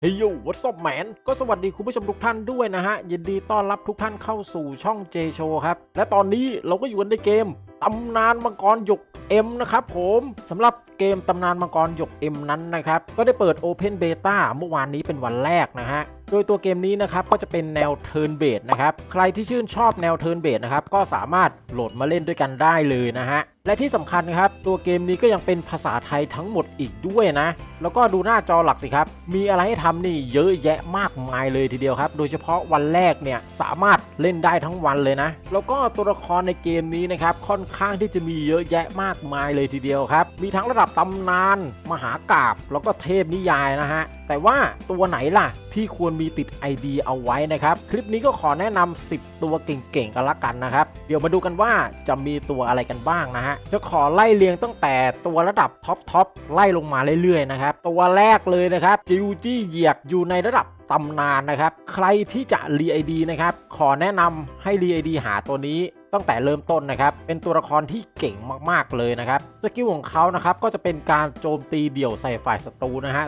เฮ้ยยูวั s ซับแมนก็สวัสดีคุณผู้ชมทุกท่านด้วยนะฮะ ยินดีต้อนรับทุกท่านเข้าสู่ช่อง J Show ครับ และตอนนี้เราก็อยู่กันในเกมตำนานมังกรหยก M นะครับผมสำหรับเกมตำนานมังกรหยก M นั้นนะครับ ก็ได้เปิด Open Beta เมื่อวานนี้เป็นวันแรกนะฮะ โดยตัวเกมนี้นะครับ ก็จะเป็นแนว Turn b a s e นะครับ ใครที่ชื่นชอบแนว Turn b a s e นะครับ ก็สามารถโหลดมาเล่นด้วยกันได้เลยนะฮะและที่สำคัญนะครับ ตัวเกมนี้ก็ยังเป็นภาษาไทยทั้งหมดอีกด้วยนะ แล้วก็ดูหน้าจอหลักสิครับ มีอะไรให้ทำนี่เยอะแยะมากมายเลยทีเดียวครับ โดยเฉพาะวันแรกเนี่ยสามารถเล่นได้ทั้งวันเลยนะ แล้วก็ตัวละครในเกมนี้นะครับค่อนข้างที่จะมีเยอะแยะมากมายเลยทีเดียวครับ มีทั้งระดับตำนาน มหากราบแล้วก็เทพนิยายนะฮะแต่ว่าตัวไหนล่ะที่ควรมีติด ID เอาไว้นะครับ คลิปนี้ก็ขอแนะนำ10 ตัวเก่งๆกันละกันนะครับ เดี๋ยวมาดูกันว่าจะมีตัวอะไรกันบ้างนะฮะจะขอไล่เรียงตั้งแต่ตัวระดับท็อปท็อปไล่ลงมาเรื่อยๆนะครับตัวแรกเลยนะครับจิวจี้เหยียกอยู่ในระดับตำนานนะครับ ใครที่จะรีไอดีนะครับ ขอแนะนำให้รีไอดีหาตัวนี้ ตั้งแต่เริ่มต้นนะครับ เป็นตัวละครที่เก่งมากๆเลยนะครับสกิลของเขานะครับก็จะเป็นการโจมตีเดี่ยวใส่ฝ่ายศัตรูนะฮะ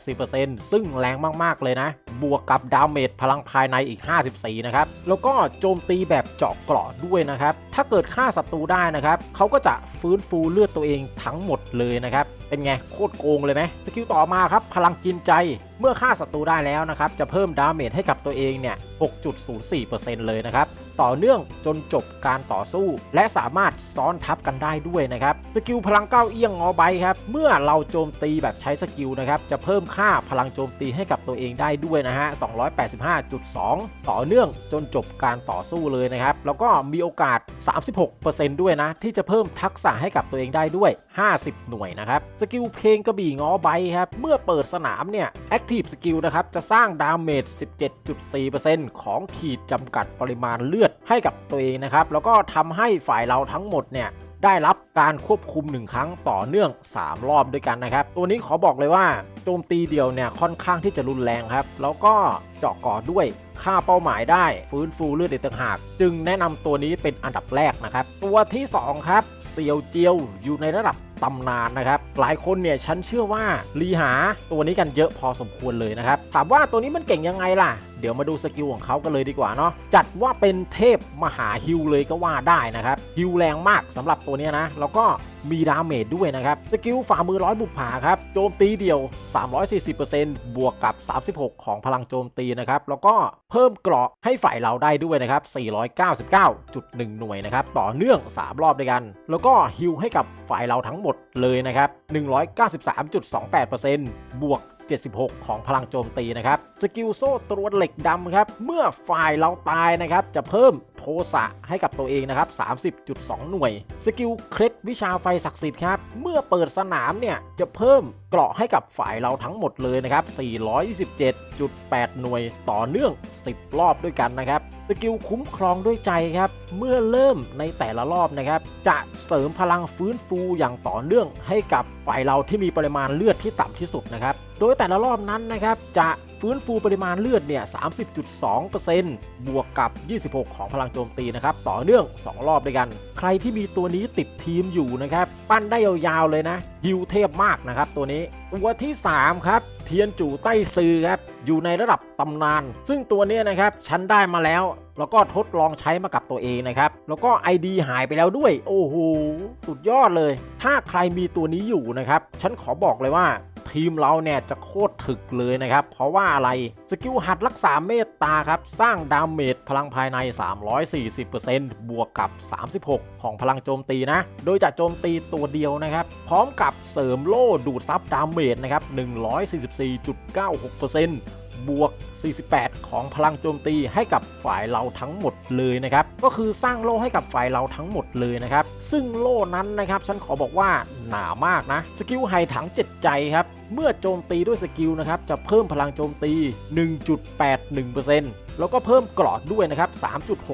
480%ซึ่งแรงมากๆเลยนะ บวกกับดาเมจพลังภายในอีก 54 นะครับ แล้วก็โจมตีแบบเจาะเกราะด้วยนะครับ ถ้าเกิดฆ่าศัตรูได้นะครับ เขาก็จะฟื้นฟูเลือดตัวเองทั้งหมดเลยนะครับ เป็นไงโคตรโกงเลยไหมสกิลต่อมาครับพลังกินใจ เมื่อฆ่าศัตรูได้แล้วนะครับ จะเพิ่มดาเมจให้กับตัวเองเนี่ย 6.04%เลยนะครับ ต่อเนื่องจนจบการต่อสู้ และสามารถซ้อนทับกันได้ด้วยนะครับ สกิลพลังก้าวเอี้ยงงอใบครับ เมื่อเราโจมตีแบบใช้สกิลนะครับ จะเพิ่มค่าพลังโจมตีให้กับตัวเองได้ด้วยนะฮะ 285.2 ต่อเนื่องจนจบการต่อสู้เลยนะครับ แล้วก็มีโอกาส 36%ด้วยนะ ที่จะเพิ่มทักษะให้กับตัวเองได้ด้วย50 หน่วยนะครับ สกิลเพลงกระบี่งอใบครับ เมื่อเปิดสนามเนี่ย Active Skill นะครับ จะสร้างดาเมจ 17.4%ของขีดจำกัดปริมาณเลือดให้กับตัวเองนะครับ แล้วก็ทำให้ฝ่ายเราทั้งหมดเนี่ยได้รับการควบคุม 1 ครั้งต่อเนื่อง 3 รอบด้วยกันนะครับ ตัวนี้ขอบอกเลยว่าโจมตีเดียวเนี่ยค่อนข้างที่จะรุนแรงครับ แล้วก็เจาะก่อด้วยค่าเป้าหมายได้ฟื้นฟูเลือดอีกต่างหาก จึงแนะนำตัวนี้เป็นอันดับแรกนะครับ ตัวที่ 2 ครับ เซียวเจียวอยู่ในระดับ ตำนานนะครับ หลายคนเนี่ยฉันเชื่อว่าลีหาตัวนี้กันเยอะพอสมควรเลยนะครับ ถามว่าตัวนี้มันเก่งยังไงล่ะ เดี๋ยวมาดูสกิลของเขากันเลยดีกว่าเนาะจัดว่าเป็นเทพมหาฮิวเลยก็ว่าได้นะครับฮิวแรงมากสำหรับตัวนี้นะ แล้วก็มีดาเมจด้วยนะครับสกิลฝ่ามือร้อยบุกผาครับโจมตีเดียว 340%บวกกับ 36 ของพลังโจมตีนะครับแล้วก็เพิ่มเกราะให้ฝ่ายเราได้ด้วยนะครับ 499.1 หน่วยนะครับต่อเนื่อง 3 รอบด้วยกัน แล้วก็ฮิวให้กับฝ่ายเราทั้งหมดเลยนะครับ 193.28%บวก 76 ของพลังโจมตีนะครับ สกิลโซ่ตรวนเหล็กดำครับ เมื่อฝ่ายเราตายนะครับ จะเพิ่ม โทสะให้กับตัวเองนะครับ 30.2 หน่วย สกิลเคล็ดวิชาไฟศักดิ์สิทธิ์ครับ เมื่อเปิดสนามเนี่ย จะเพิ่มเกราะให้กับฝ่ายเราทั้งหมดเลยนะครับ427.8 หน่วยต่อเนื่อง 10 รอบด้วยกันนะครับ สกิลคุ้มครองด้วยใจครับ เมื่อเริ่มในแต่ละรอบนะครับ จะเสริมพลังฟื้นฟูอย่างต่อเนื่องให้กับฝ่ายเราที่มีปริมาณเลือดที่ต่ำที่สุดนะครับ โดยแต่ละรอบนั้นนะครับจะ ฟื้นฟูปริมาณเลือดเนี่ย30.2%บวกกับ 26 ของพลังโจมตีนะครับ ต่อเนื่อง 2 รอบด้วยกัน ใครที่มีตัวนี้ติดทีมอยู่นะครับ ปั้นได้ยาวๆเลยนะฮิวเทพมากนะครับตัวนี้ ตัวที่ 3 ครับ เทียนจู่ใต้ซือครับ อยู่ในระดับตำนาน ซึ่งตัวนี้นะครับฉันได้มาแล้วแล้วก็ทดลองใช้มากับตัวเองนะครับ แล้วก็ ID หายไปแล้วด้วย โอ้โห สุดยอดเลย ถ้าใครมีตัวนี้อยู่นะครับ ฉันขอบอกเลยว่า ทีมเราเนี่ยจะโคตรถึกเลยนะครับ เพราะว่าอะไรสกิลหัดรักษาเมตตาครับ สร้างดาเมจพลังภายใน 340%บวกกับ 36 ของพลังโจมตีนะ โดยจะโจมตีตัวเดียวนะครับ พร้อมกับเสริมโล่ดูดซับดาเมจนะครับ 144.96% บวก 48 ของพลังโจมตีให้กับฝ่ายเราทั้งหมดเลยนะครับ ก็คือสร้างโล่ให้กับฝ่ายเราทั้งหมดเลยนะครับ ซึ่งโล่นั้นนะครับ ฉันขอบอกว่าหนามากนะ สกิลไฮถังเจ็ดใจครับ เมื่อโจมตีด้วยสกิลนะครับ จะเพิ่มพลังโจมตี 1.81%แล้วก็เพิ่มกรอดด้วยนะครับ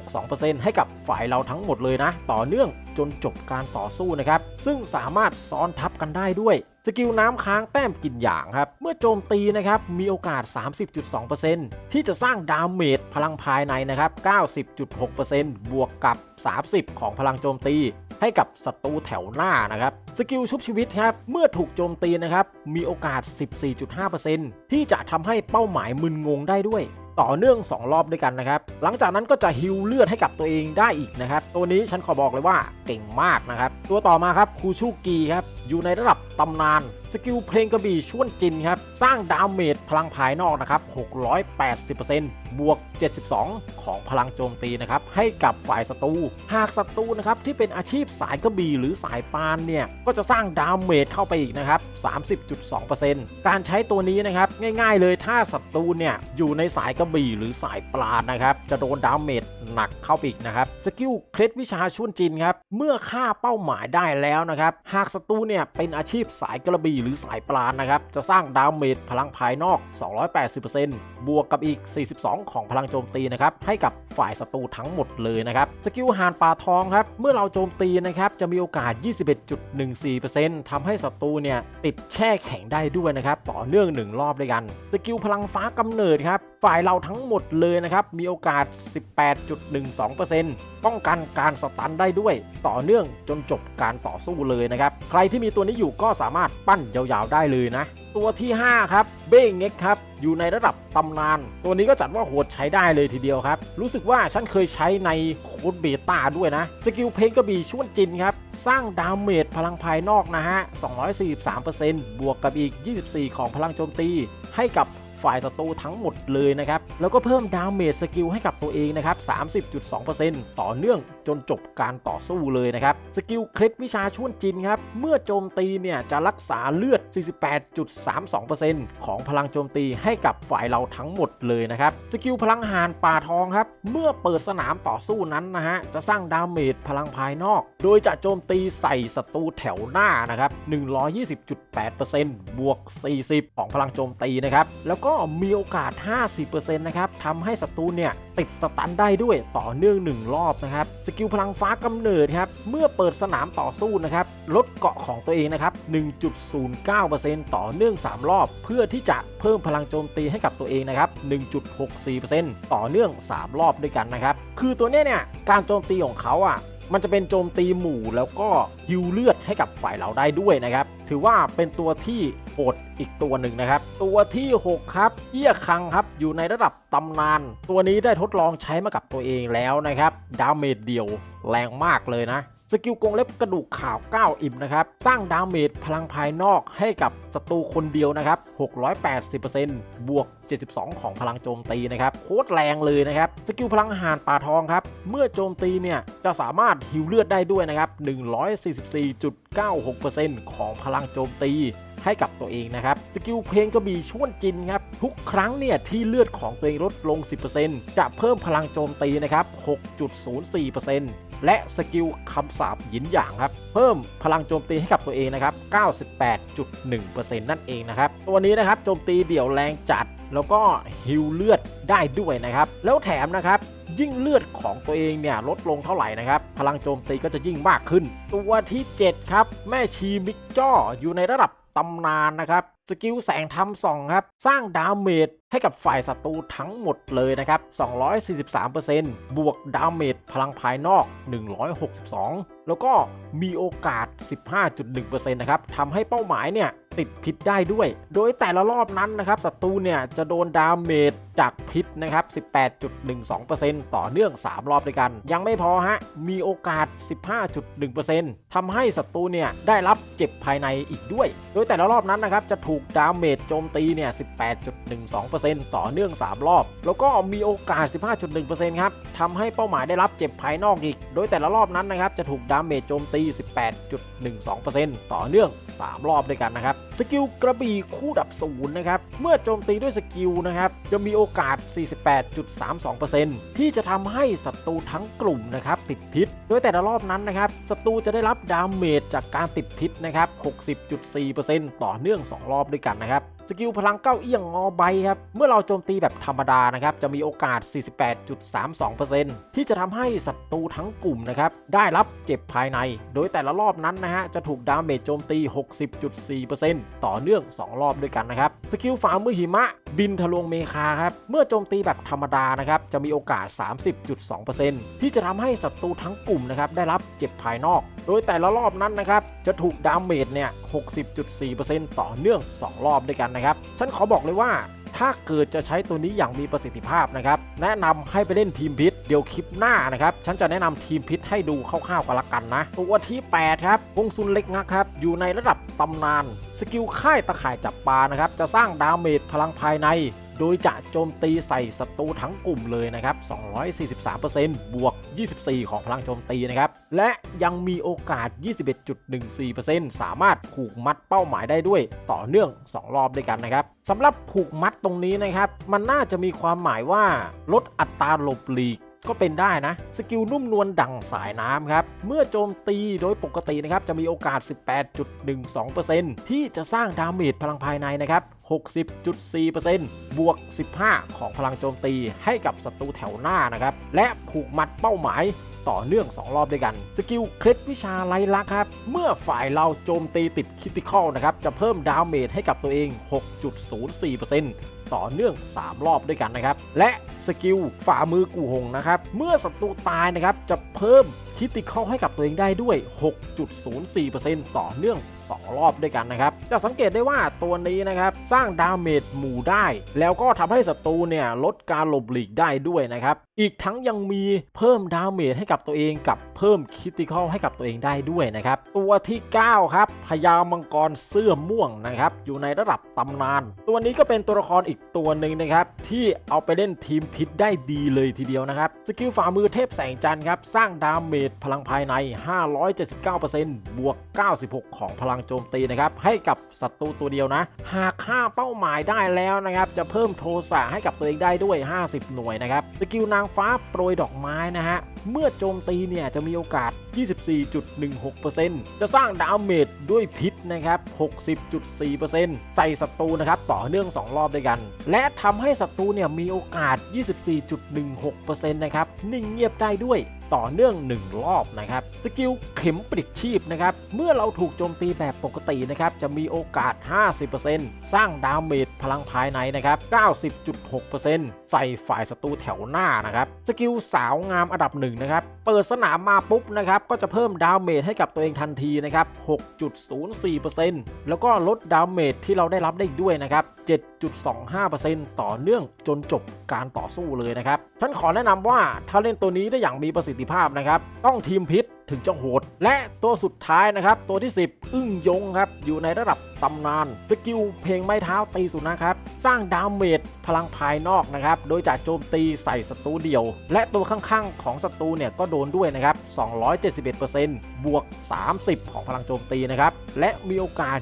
3.62%ให้กับฝ่ายเราทั้งหมดเลยนะ ต่อเนื่อง จนจบการต่อสู้นะครับ ซึ่งสามารถซ้อนทับกันได้ด้วยสกิลน้ำค้างแต้มกินหยางครับ เมื่อโจมตีนะครับ มีโอกาส 30.2%ที่จะสร้างดาเมจพลังภายในนะครับ 90.6%บวกกับ 30 ของพลังโจมตี ให้กับศัตรูแถวหน้านะครับ สกิลชุบชีวิตครับ เมื่อถูกโจมตีนะครับ มีโอกาส 14.5%ที่จะทำให้เป้าหมายมึนงงได้ด้วย ต่อเนื่อง 2 รอบด้วยกันนะครับ หลังจากนั้นก็จะฮิวเลือดให้กับตัวเองได้อีกนะครับ ตัวนี้ฉันขอบอกเลยว่าเก่งมากนะครับ ตัวต่อมาครับคูชูกีครับ อยู่ในระดับตำนาน สกิลเพลงกระบี่ชวนจินครับ สร้างดาเมจพลังภายนอกนะครับ 680%บวก 72 ของพลังโจมตีนะครับ ให้กับฝ่ายศัตรู หากศัตรูนะครับที่เป็นอาชีพสายกระบี่หรือสายปานเนี่ย ก็จะสร้างดาเมจเข้าไปอีกนะครับ 30.2%การใช้ตัวนี้นะครับง่ายๆเลยถ้าศัตรูเนี่ยอยู่ในสายกระบี่หรือสายปลานะครับ จะโดนดาเมจหนักเข้าไปอีกนะครับ สกิลเคล็ดวิชาชวนจินครับ เมื่อฆ่าเป้าหมายได้แล้วนะครับ หากศัตรูเนี่ยเป็นอาชีพสายกระบี่หรือสายปลานะครับ จะสร้างดาเมจพลังภายนอก 280%บวกกับอีก 42 ของพลังโจมตีนะครับ ให้กับฝ่ายศัตรูทั้งหมดเลยนะครับ สกิลหานป่าทองครับ เมื่อเราโจมตีนะครับ จะมีโอกาส 21.14%ทำให้ศัตรูเนี่ยติดแช่แข็งได้ด้วยนะครับ ต่อเนื่อง 1 รอบด้วยกัน สกิลพลังฟ้ากำเนิดครับ ฝ่ายเราทั้งหมดเลยนะครับ มีโอกาส 18.12%ป้องกันการสตันได้ด้วย ต่อเนื่องจนจบการต่อสู้เลยนะครับ ใครที่มีตัวนี้อยู่ก็สามารถปั้นยาวๆได้เลยนะ ตัวที่ 5 ครับ เบ้งเง็กครับ อยู่ในระดับตำนาน ตัวนี้ก็จัดว่าโหดใช้ได้เลยทีเดียวครับ รู้สึกว่าฉันเคยใช้ในโค้ดเบต้าด้วยนะ สกิลเพลงกระบี่ชวนจินครับ สร้างดาเมจพลังภายนอกนะฮะ 243%บวกกับอีก 24 ของพลังโจมตีให้กับ ฝ่ายศัตรูทั้งหมดเลยนะครับ แล้วก็เพิ่มดาเมจสกิลให้กับตัวเองนะครับ 30.2%ต่อเนื่องจนจบการต่อสู้เลยนะครับ สกิลเคล็ดวิชาชวนจินครับ เมื่อโจมตีเนี่ยจะรักษาเลือด 48.32%ของพลังโจมตีให้กับฝ่ายเราทั้งหมดเลยนะครับ สกิลพลังหานป่าทองครับ เมื่อเปิดสนามต่อสู้นั้นนะฮะ จะสร้างดาเมจพลังภายนอก โดยจะโจมตีใส่ศัตรูแถวหน้านะครับ 120.8%บวก 40 ของพลังโจมตีนะครับ แล้วก็ก็มีโอกาส 50%นะครับทำให้ศัตรูเนี่ยติดสตันได้ด้วยต่อเนื่อง 1 รอบนะครับ สกิลพลังฟ้ากำเนิดครับ เมื่อเปิดสนามต่อสู้นะครับ ลดเกาะของตัวเองนะครับ 1.09%ต่อเนื่อง 3 รอบ เพื่อที่จะเพิ่มพลังโจมตีให้กับตัวเองนะครับ 1.64%ต่อเนื่อง 3 รอบด้วยกันนะครับ คือตัวเนี้ยเนี่ยการโจมตีของเขาอะมันจะเป็นโจมตีหมู่แล้วก็ฮิวเลือดให้กับฝ่ายเราได้ด้วยนะครับ ถือว่าเป็นตัวที่ หดอีกตัวหนึ่งนะครับ ตัวที่ 6 ครับเอี้ยคังครับอยู่ในระดับตำนาน ตัวนี้ได้ทดลองใช้มากับตัวเองแล้วนะครับ ดาเมจเดียวแรงมากเลยนะสกิลกงเล็บกระดูกขาว 9 อิ่มนะครับ สร้างดาเมจพลังภายนอกให้กับศัตรูคนเดียวนะครับ 680%บวก 72 ของพลังโจมตีนะครับโคตรแรงเลยนะครับ สกิลพลังหารป่าทองครับ เมื่อโจมตีเนี่ยจะสามารถฮิวเลือดได้ด้วยนะครับ 144.96%ของพลังโจมตี ให้กับตัวเองนะครับ สกิลเพลงกระบี่ชวนจินครับ ทุกครั้งเนี่ยที่เลือดของตัวเองลดลง 10%จะเพิ่มพลังโจมตีนะครับ 6.04%และสกิลคำสาปหยินหยางครับ เพิ่มพลังโจมตีให้กับตัวเองนะครับ 98.1%นั่นเองนะครับ ตัวนี้นะครับโจมตีเดี่ยวแรงจัด แล้วก็ฮิวเลือดได้ด้วยนะครับ แล้วแถมนะครับยิ่งเลือดของตัวเองเนี่ยลดลงเท่าไหร่นะครับ พลังโจมตีก็จะยิ่งมากขึ้น ตัวที่ 7 ครับ แม่ชีมิกจ้ออยู่ในระดับ ตำนานนะครับ สกิลแสงทำส่องครับ สร้างดาเมจให้กับฝ่ายศัตรูทั้งหมดเลยนะครับ 243%บวกดาเมจพลังภายนอก 162 แล้วก็มีโอกาส 15.1%นะครับทำให้เป้าหมายเนี่ย ติดพิษได้ด้วย โดยแต่ละรอบนั้นนะครับศัตรูเนี่ยจะโดนดาเมจจากพิษนะครับ 18.12%ต่อเนื่อง 3 รอบด้วยกัน ยังไม่พอฮะ มีโอกาส 15.1%ทำให้ศัตรูเนี่ยได้รับเจ็บภายในอีกด้วย โดยแต่ละรอบนั้นนะครับจะถูกดาเมจโจมตีเนี่ย 18.12%ต่อเนื่อง 3 รอบ แล้วก็มีโอกาส 15.1%ครับทำให้เป้าหมายได้รับเจ็บภายนอกอีก โดยแต่ละรอบนั้นนะครับจะถูกดาเมจโจมตี 18.12%ต่อเนื่อง 3 รอบด้วยกันนะครับสกิลกระบี่คู่ดับศูนย์นะครับเมื่อโจมตีด้วยสกิลนะครับจะมีโอกาส 48.32%ที่จะทำให้ศัตรูทั้งกลุ่มนะครับติดพิษ โดยแต่ละรอบนั้นนะครับศัตรูจะได้รับดาเมจจากการติดพิษนะครับ 60.4%ต่อเนื่อง 2 รอบด้วยกันนะครับ สกิลพลังเก้าเอี้ยงงอใบครับ เมื่อเราโจมตีแบบธรรมดานะครับ จะมีโอกาส 48.32%ที่จะทำให้ศัตรูทั้งกลุ่มนะครับ ได้รับเจ็บภายใน โดยแต่ละรอบนั้นนะฮะ จะถูกดาเมจโจมตี 60.4%ต่อเนื่อง 2 รอบด้วยกันนะครับ สกิลฝ่ามือหิมะ บินทะลวงเมคาครับ เมื่อโจมตีแบบธรรมดานะครับ จะมีโอกาส 30.2%ที่จะทำให้ศัตรูทั้งกลุ่มนะครับได้รับเจ็บภายนอก โดยแต่ละรอบนั้นนะครับ จะถูกดาเมจเนี่ย 60.4%ต่อเนื่อง 2 รอบด้วยกันนะครับ ฉันขอบอกเลยว่า ถ้าเกิดจะใช้ตัวนี้อย่างมีประสิทธิภาพนะครับ แนะนำให้ไปเล่นทีมพิษเดี๋ยวคลิปหน้านะครับ ฉันจะแนะนำทีมพิษให้ดูคร่าวๆกันละกันนะ ตัวที่8ครับกงซุนเล็กงักครับ อยู่ในระดับตำนาน สกิลค่ายตะข่ายจับปลานะครับ จะสร้างดาเมจพลังภายใน โดยจะโจมตีใส่ศัตรูทั้งกลุ่มเลยนะครับ 243%บวก 24 ของพลังโจมตีนะครับ และยังมีโอกาส 21.14%สามารถผูกมัดเป้าหมายได้ด้วยต่อเนื่อง 2 รอบด้วยกันนะครับสำหรับผูกมัดตรงนี้นะครับ มันน่าจะมีความหมายว่าลดอัตราหลบหลีก ก็เป็นได้นะ สกิลนุ่มนวลดั่งสายน้ำครับ เมื่อโจมตีโดยปกตินะครับ จะมีโอกาส 18.12%ที่จะสร้างดาเมจพลังภายในนะครับ 60.4%บวก 15 ของพลังโจมตีให้กับศัตรูแถวหน้านะครับ และผูกมัดเป้าหมายต่อเนื่อง 2 รอบด้วยกัน สกิลเคล็ดวิชาไลลักครับ เมื่อฝ่ายเราโจมตีติดคิติคอลนะครับ จะเพิ่มดาเมจให้กับตัวเอง 6.04%ต่อเนื่อง 3 รอบด้วยกันนะครับ และ สกิลฝ่ามือกูหงนะครับ เมื่อศัตรูตายนะครับ จะเพิ่มคิติคอลให้กับตัวเองได้ด้วย 6.04%ต่อเนื่อง 2 รอบด้วยกันนะครับ จะสังเกตได้ว่าตัวนี้นะครับ สร้างดาเมจหมู่ได้ แล้วก็ทำให้ศัตรูเนี่ยลดการหลบหลีกได้ด้วยนะครับ อีกทั้งยังมีเพิ่มดาเมจให้กับตัวเองกับเพิ่มคิติคอลให้กับตัวเองได้ด้วยนะครับ ตัวที่ 9 ครับพญามังกรเสื้อม่วงนะครับ อยู่ในระดับตำนาน ตัวนี้ก็เป็นตัวละครอีกตัวหนึ่งนะครับ ที่เอาไปเล่นทีมพิษได้ดีเลยทีเดียวนะครับ สกิลฝ่ามือเทพแสงจันทร์ครับ สร้างดาเมจพลังภายใน 579%บวก 96 ของพลังโจมตีนะครับ ให้กับศัตรูตัวเดียวนะ หากฆ่าเป้าหมายได้แล้วนะครับ จะเพิ่มโทสะให้กับตัวเองได้ด้วย 50 หน่วยนะครับ สกิลนางฟ้าโปรยดอกไม้นะฮะ เมื่อโจมตีเนี่ยจะมีโอกาส 24.16%จะสร้างดาเมจด้วยพิษนะครับ 60.4%ใส่ศัตรูนะครับต่อเนื่อง 2 รอบด้วยกัน และทำให้ศัตรูเนี่ยมีโอกาส 24.16%นะครับนิ่งเงียบได้ด้วย ต่อเนื่อง 1 รอบนะครับ สกิลเข็มปลิดชีพนะครับ เมื่อเราถูกโจมตีแบบปกตินะครับ จะมีโอกาส 50%สร้างดาเมจพลังภายในนะครับ 90.6%ใส่ฝ่ายศัตรูแถวหน้านะครับ สกิลสาวงามอันดับหนึ่งนะครับ เปิดสนามมาปุ๊บนะครับ ก็จะเพิ่มดาเมจให้กับตัวเองทันทีนะครับ 6.04%แล้วก็ลดดาเมจที่เราได้รับได้อีกด้วยนะครับ 7.25%ต่อเนื่องจนจบการต่อสู้เลยนะครับฉันขอแนะนำว่าถ้าเล่นตัวนี้ได้อย่างมีประสิทธิภาพนะครับ ต้องทีมพิษ ถึงจะโหด และตัวสุดท้ายนะครับ ตัวที่ 10 อึ้งยงครับ อยู่ในระดับตำนาน สกิลเพลงไม้เท้าตีสุนัขครับ สร้างดาเมจพลังภายนอกนะครับ โดยจะโจมตีใส่ศัตรูเดียว และตัวข้างๆ ของศัตรูเนี่ยก็โดนด้วยนะครับ 271%บวก 30 ของพลังโจมตีนะครับ และมีโอกาส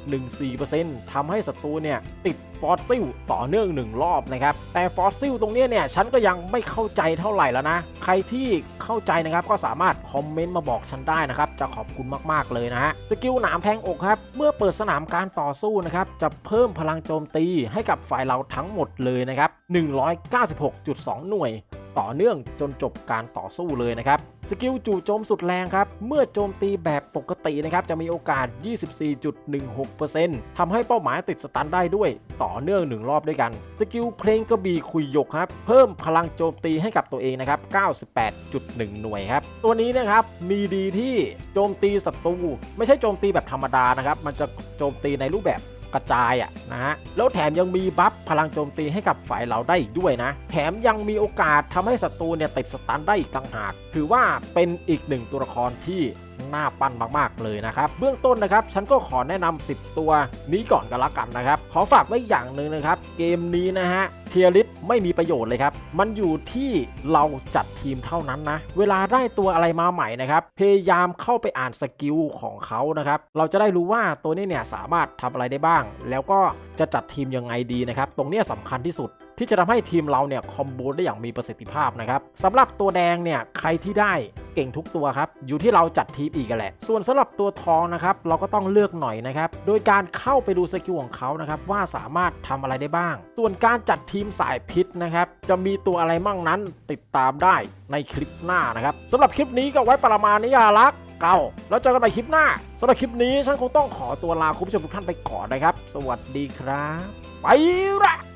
21.14%ทำให้ศัตรูเนี่ยติดฟอสซิลต่อเนื่องหนึ่งรอบนะครับ แต่ฟอสซิลตรงนี้เนี่ยฉันก็ยังไม่เข้าใจเท่าไหร่แล้วนะ ใครที่เข้าใจนะครับก็สามารถคอมมเมนต์มาบอกฉันได้นะครับ จะขอบคุณมากๆเลยนะฮะสกิลหนามแทงอกครับ เมื่อเปิดสนามการต่อสู้นะครับ จะเพิ่มพลังโจมตีให้กับฝ่ายเราทั้งหมดเลยนะครับ 196.2 หน่วย ต่อเนื่องจนจบการต่อสู้เลยนะครับสกิลจู่โจมสุดแรงครับ เมื่อโจมตีแบบปกตินะครับ จะมีโอกาส 24.16%ทำให้เป้าหมายติดสตันได้ด้วย ต่อเนื่อง 1 รอบด้วยกัน สกิลเพลงกระบี่คุยยกครับ เพิ่มพลังโจมตีให้กับตัวเองนะครับ 98.1 หน่วยครับ ตัวนี้นะครับ มีดีที่โจมตีศัตรูไม่ใช่โจมตีแบบธรรมดานะครับ มันจะโจมตีในรูปแบบ กระจายอะนะฮะแล้วแถมยังมีบัฟพลังโจมตีให้กับฝ่ายเราได้อีกด้วยนะ แถมยังมีโอกาสทำให้ศัตรูเนี่ยติดสตันได้อีกต่างหาก ถือว่าเป็นอีกหนึ่งตัวละครที่ น่าปั้นมากๆเลยนะครับเบื้องต้นนะครับฉันก็ขอแนะนำ10 ตัวนี้ก่อนกันละกันนะครับขอฝากไว้อย่างหนึ่งนะครับเกมนี้นะฮะเทียริสไม่มีประโยชน์เลยครับ มันอยู่ที่เราจัดทีมเท่านั้นนะ เวลาได้ตัวอะไรมาใหม่นะครับ พยายามเข้าไปอ่านสกิลของเขานะครับ เราจะได้รู้ว่าตัวนี้เนี่ยสามารถทำอะไรได้บ้าง แล้วก็จะจัดทีมยังไงดีนะครับ ตรงนี้ยสำคัญที่สุด ที่จะทำให้ทีมเราเนี่ยคอมโบได้อย่างมีประสิทธิภาพนะครับสำหรับตัวแดงเนี่ยใครที่ได้เก่งทุกตัวครับอยู่ที่เราจัดทีมอีกแหละ ส่วนสำหรับตัวทองนะครับเราก็ต้องเลือกหน่อยนะครับโดยการเข้าไปดูสกิลของเขานะครับว่าสามารถทำอะไรได้บ้าง ส่วนการจัดทีมสายพิษนะครับจะมีตัวอะไรมั่งนั้นติดตามได้ในคลิปหน้านะครับสำหรับคลิปนี้ก็ไว้ประมาณนี้ยารักเก่าแล้วเจอกันใหม่คลิปหน้าสำหรับคลิปนี้ฉันคงต้องขอตัวลาคุณผู้ชมทุกท่านไปก่อนนะครับ สวัสดีครับ ไปละ